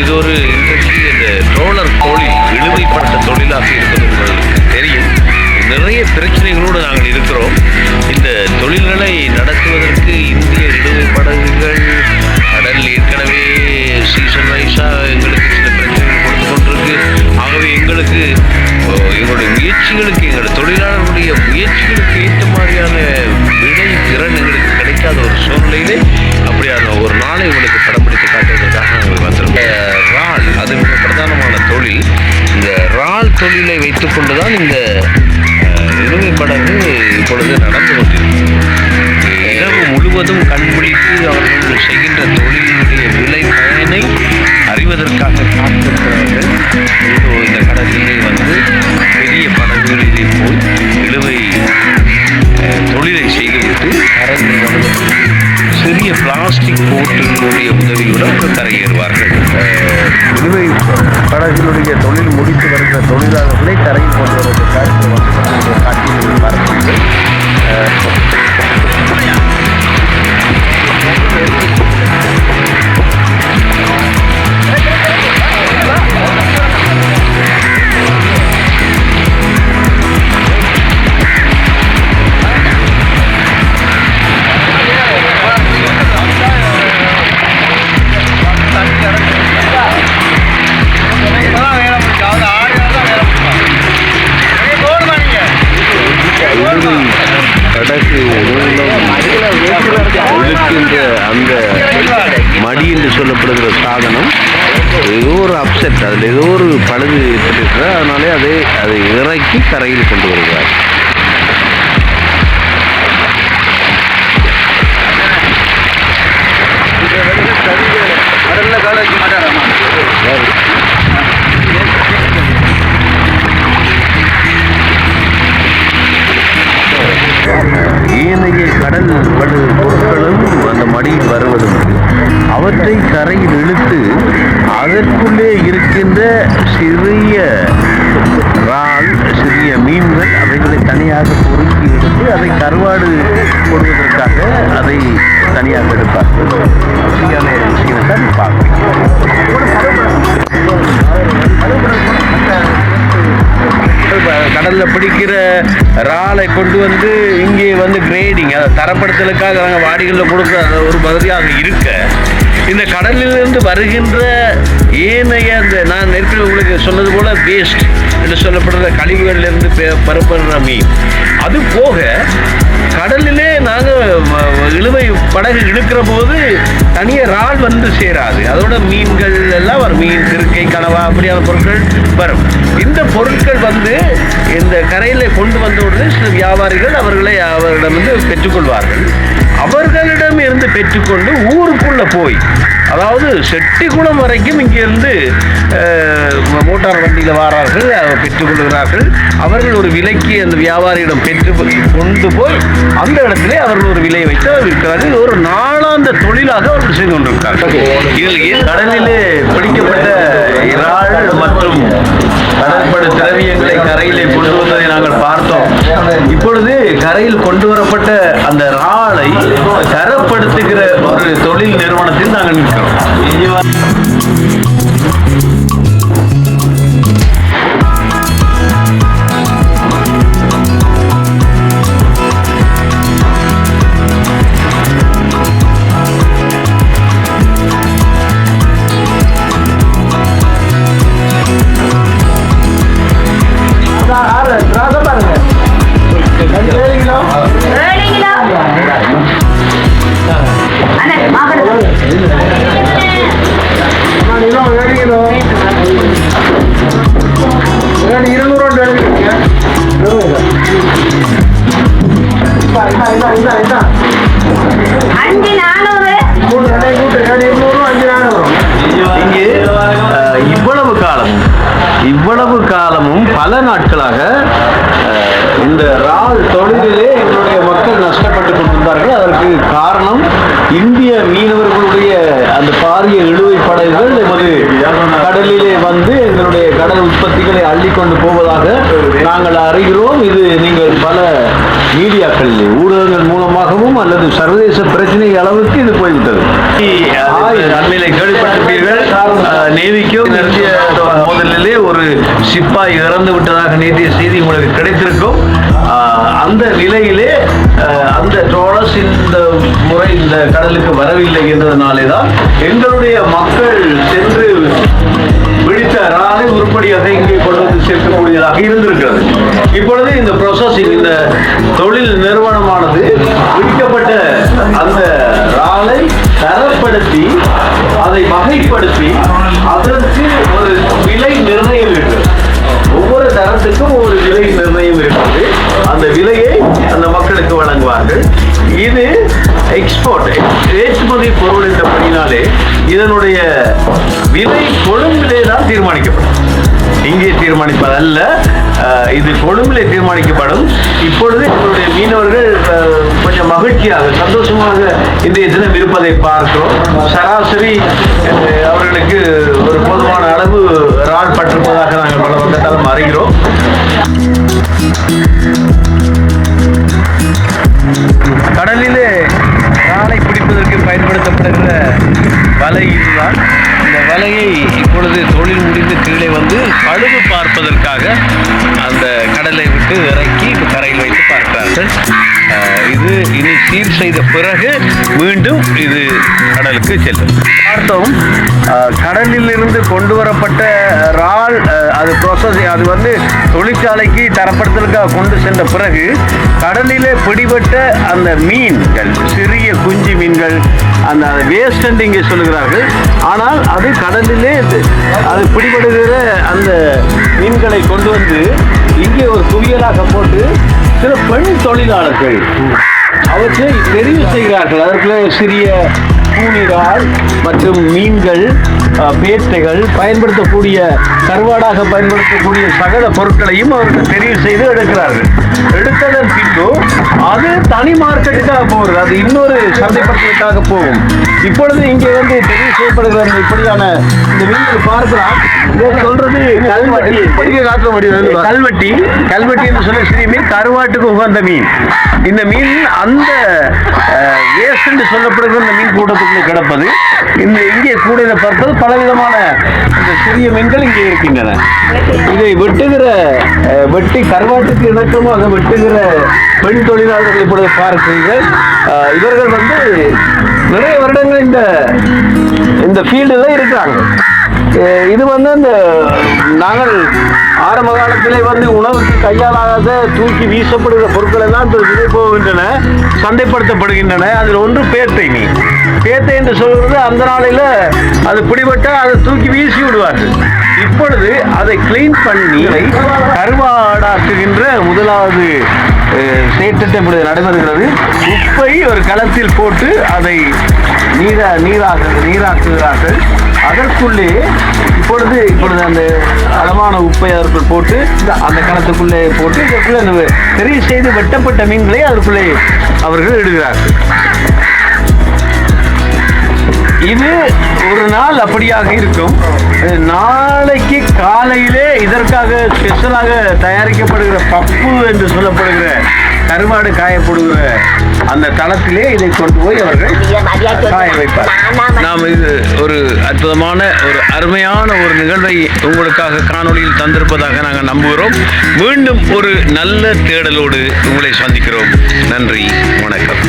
இது ஒரு இன்ட்ரெஸ்டிங் இந்த ட்ரோலர் கோழி இழுவைப்பட்ட தொழிலாக இருப்பது உங்களுக்கு தெரியும். நிறைய பிரச்சனைகளோடு நாங்கள் இருக்கிறோம். இந்த தொழில்களை நடத்துவதற்கு இந்திய இழுவை படகுகள் கடல் ஏற்கனவே சீசன் வைஸாக எங்களுக்கு சில பிரச்சனைகள் கொடுத்து கொண்டிருக்கு. ஆகவே எங்களுக்கு எங்களுடைய முயற்சிகளுக்கு எங்கள் தொழிலாளர்களுடைய முயற்சிகளுக்கு ஏற்ற மாதிரியான விடை திறன் எங்களுக்கு கிடைக்காத ஒரு சூழ்நிலையிலே அப்படியான ஒரு நாளை உங்களுக்கு படம் பிடித்து இந்த இறால் அது மிக பிரதானமான தொழில். இந்த இறால் தொழிலை வைத்துக்கொண்டு தான் இந்த அஹ், இழுவை படகு இப்பொழுது நடந்து கொண்டிருக்கிறது இரவு முழுவதும் கண்பிடித்து அவர்கள் செய்கின்ற தொழிலினுடைய விலை பயனை அறிவதற்காக காத்திருக்கிறார்கள். இதோ இந்த கடலிலே வந்து பெரிய படகுகளிலே போய் இழுவை தொழிலை செய்துவிட்டு கரையில் வருவதற்கு சிறிய பிளாஸ்டிக் போட்டினுடைய உதவி படகுகளுடைய தொழில் முடித்து வருகிற தொழிலாளர்களை கரையில் கொண்டு வருவதற்காக சாதனம் ஏதோ ஒரு அப்செட் அதில் ஏதோ ஒரு பழுது ஏற்பட்டிருக்கிறது. அதனாலே அதை அதை இறக்கி கரையில் கொண்டு வருகிறார். அவற்றை கரையில் இழுத்து அதற்குள்ளே இருக்கின்ற சிறிய இறால் சிறிய மீன்கள் அவைகளை தனியாக பொறுக்கி எடுத்து அதை கருவாடு போடுவதற்காக அதை தனியாக எடுப்பார்கள். அப்படியான விஷயம் பிடிக்கிற இறாலை கொண்டு வந்து இங்கே வந்து கிரேடிங் அதை தரப்படுத்தலுக்காக நாங்கள் வாடிகளில் கொடுக்குற அந்த ஒரு பகுதியாக இருக்க இந்த கடலிலிருந்து வருகின்ற ஏனைய அந்த நான் ஏற்கனவே உங்களுக்கு சொன்னது போல வேஸ்ட் என்று சொல்லப்படுற கழிவுகளிலிருந்து பெ- பெறப்படுற மீன். அது போக கடலிலே நாங்கள் இழுவை படகு இழுக்கிற போது தனியாக இறால் வந்து சேராது. அதோட மீன்கள் எல்லாம் வரும். மீன் திருக்கை கனவா அப்படியான பொருட்கள் வரும். இந்த பொருட்கள் வந்து இந்த கரையில் கொண்டு வந்த உடனே சில வியாபாரிகள் அவர்களை அவரிடமிருந்து வந்து பெற்றுக்கொள்வார்கள். அவர்களிடம் இருந்து பெற்றுக்கொண்டு ஊருக்குள்ளே போய் அதாவது செட்டிக்குளம் வரைக்கும் இங்கேருந்து மோட்டார் வண்டியில் வாரார்கள் பெற்றுக்கொள்கிறார்கள் அவர்கள் ஒரு விலைக்கு அந்த வியாபாரியிடம் பெற்று கொண்டு போய் அந்த இடத்திலே அவர்கள் ஒரு விலையை வைத்து அவர் விற்கிறார்கள். ஒரு நாளாந்த தொழிலாக அவர்கள் செய்து கொண்டிருக்கிறார்கள். இதில் கடலிலே பிடிக்கப்பட்ட இறால் மற்றும் கடற்படை திரவியங்களை கரையிலே கொண்டு வந்ததை நாங்கள் பார்த்தோம். இப்பொழுது கரையில் கொண்டு வரப்பட்ட அந்த இறாலை தரப்படுத்துகிற ஒரு தொழில் நிறுவனத்தில் நாங்கள் நிற்கிறோம். இவ்வளவு காலம் இவ்வளவு காலமும் பல நாட்களாக இந்த இறால் தொழிலிலே எங்களுடைய மக்கள் நஷ்டப்பட்டு கொண்டிருந்தார்கள். அதற்கு காரணம் பாரிய இழுவை படகுகள் எமது கடலிலே வந்து எங்களுடைய கடல் உற்பத்திகளை அள்ளிக்கொண்டு போவதாக நாங்கள் அறிகிறோம். இது நீங்கள் பல மீடியாக்கள் ஊடகங்கள் மூலமாகவும் அல்லது சர்வதேச பிரச்சனை அளவுக்கு இது போய்விட்டது. அண்மையில கேள்விப்பட்டிருப்பீர்கள். நேவிக்கும் மோதலிலே ஒரு சிப்பாய் இறந்து விட்டதாக நேற்றைய செய்தி உங்களுக்கு கிடைத்திருக்கும். அந்த நிலையிலே அந்த ட்ரோலர்ஸ் இந்த முறை இந்த கடலுக்கு வரவில்லை என்றதுனாலே தான் எங்களுடைய மக்கள் சென்று பிடித்த ராலை உருப்படியாக இங்கே கொண்டு வந்து சேர்க்கக்கூடியதாக இருந்திருக்கிறது. இப்பொழுது இந்த ப்ரொசஸிங் இந்த தொழில் நிறுவனமானது பிடிக்கப்பட்ட அந்த ராலை பயன்படுத்தி அதை வகைப்படுத்தி அதற்கு ஒரு விலை நிர்ணயம் இருக்கிறது ஒவ்வொரு தரத்துக்கும் ஒரு விலை நிர்ணயம் இருக்கிறது அந்த விலையை அந்த மக்களுக்கு வழங்குவார்கள். இது எக்ஸ்போர்ட் ஏற்றுமதி பொருள் என்றபடினாலே இதனுடைய விலை கொழும்பிலே தான் தீர்மானிக்கப்படும். இங்கே தீர்மானிப்பதல்ல. இது கொழும்பிலே தீர்மானிக்கப்படும். இப்பொழுது எங்களுடைய மீனவர்கள் கொஞ்சம் மகிழ்ச்சியாக சந்தோஷமாக இன்றைய தினம் இருப்பதை பார்க்கிறோம். சராசரி அவர்களுக்கு ஒரு போதுமான அளவு இறால் பட்டிருப்பதாக நாங்கள் பல பக்கத்தாலும் அறிகிறோம். கடலிலே இறாலை பிடிப்பதற்கு பயன்படுத்தப்படுகிற வலை இதுதான். பழுது பார்ப்பதற்காக அந்த கடலை விட்டு இறக்கி கரையில் வைத்து பார்க்கிறார்கள். இனி சீர் செய்த பிறகு மீண்டும் இது கடலுக்கு செல்லும். பார்த்தோம். கடலிலிருந்து கொண்டு வரப்பட்ட இறால் அது ப்ராசஸ் அது வந்து தொழிற்சாலைக்கு தரப்படுத்தலுக்காக கொண்டு சென்ற பிறகு கடலிலே பிடிபட்ட அந்த மீன்கள் சிறிய குஞ்சு மீன்கள் அந்த வேஸ்ட் என்று இங்கே சொல்லுகிறார்கள். ஆனால் அது கடலிலே அது பிடிபடுகிற அந்த மீன்களை கொண்டு வந்து இங்கே ஒரு குவியலாக போட்டு சில பெண் தொழிலாளர்கள் அவற்றை தெரிவு செய்கிறார்கள். அதற்குள்ள சிறிய கூனிரால் மற்றும் மீன்கள் பேட்டைகள் பயன்படுத்தக்கூடிய கருவாடாக பயன்படுத்தக்கூடிய சகல பொருட்களையும் அவர்கள் தெரிவு செய்து எடுக்கிறார்கள். எடுத்ததன் பின்பு அது தனி மார்க்கெட்டுக்காக போகிறது. அது இன்னொரு சந்தைப்படுத்துவதற்காக போகும். இப்பொழுது இங்கே வந்து தெரிவு செய்யப்படுகிற இந்த இப்படியான இந்த மீன்கள் பார்க்கலாம். சொல்றது கல்வெட்டி. காட்டுற முடியும் கல்வெட்டி. கல்வெட்டி என்று சொல்ல சிறிய மீன் கருவாட்டுக்கு உகந்த மீன். இந்த மீன் அந்த வேஸ்ட் என்று சொல்லப்படுகிற இந்த மீன் கொண்டு கிடப்பது. இந்த இங்கே கூடையில பார்ப்பது பலவிதமான இந்த சிறிய மீன்கள் இங்கே இருக்கின்றன. இதை வெட்டுகிற வெட்டி கருவாட்டுக்கு இணக்கமாக வெட்டுகிற பெண் தொழிலாளர்கள் இப்பொழுது பார்க்கிறீர்கள். இவர்கள் வந்து நிறைய வருடங்கள் இந்த இந்த ஃபீல்டில் இருக்கிறாங்க. இது வந்து அந்த நாங்கள் ஆரம்ப காலத்திலே வந்து உணவுக்கு கையாளாத தூக்கி வீசப்படுகிற பொருட்கள் எல்லாம் இப்ப விலை போகின்றன சந்தைப்படுத்தப்படுகின்றன. அதில் ஒன்று பேத்தை நீ பேத்தை என்று சொல்கிறது அந்த நாளில் அது பிடிபட்டால் அதை தூக்கி வீசி விடுவார்கள். இப்பொழுது அதை க்ளீன் பண்ணி கருவாடாக்குகின்ற முதலாவது அஹ், செயற்திட்டம் நடைபெறுகிறது. உப்பை ஒரு களத்தில் போட்டு அதை நீரா நீராக நீராக்குகிறார்கள். அதற்குள்ளே இப்பொழுது இப்பொழுது அந்த அளவான உப்பை அதற்குள் போட்டு அந்த கணத்துக்குள்ளே போட்டு இதற்குள்ளே அந்த செய்து வெட்டப்பட்ட மீன்களை அதற்குள்ளே அவர்கள் இடுகிறார்கள். இது ஒரு நாள் அப்படியாக இருக்கும். நாளைக்கு காலையிலே இதற்காக ஸ்பெஷலாக தயாரிக்கப்படுகிற பப்பு என்று சொல்லப்படுகிற கருவாடு காயப்படுகிற அந்த தளத்திலே இதை கொண்டு போய் அவர்கள் காய வைப்பார். நாம் இது ஒரு அற்புதமான ஒரு அருமையான ஒரு நிகழ்வை உங்களுக்காக காணொளியில் தந்திருப்பதாக நாங்கள் நம்புகிறோம். மீண்டும் ஒரு நல்ல தேடலோடு உங்களை சந்திக்கிறோம். நன்றி வணக்கம்.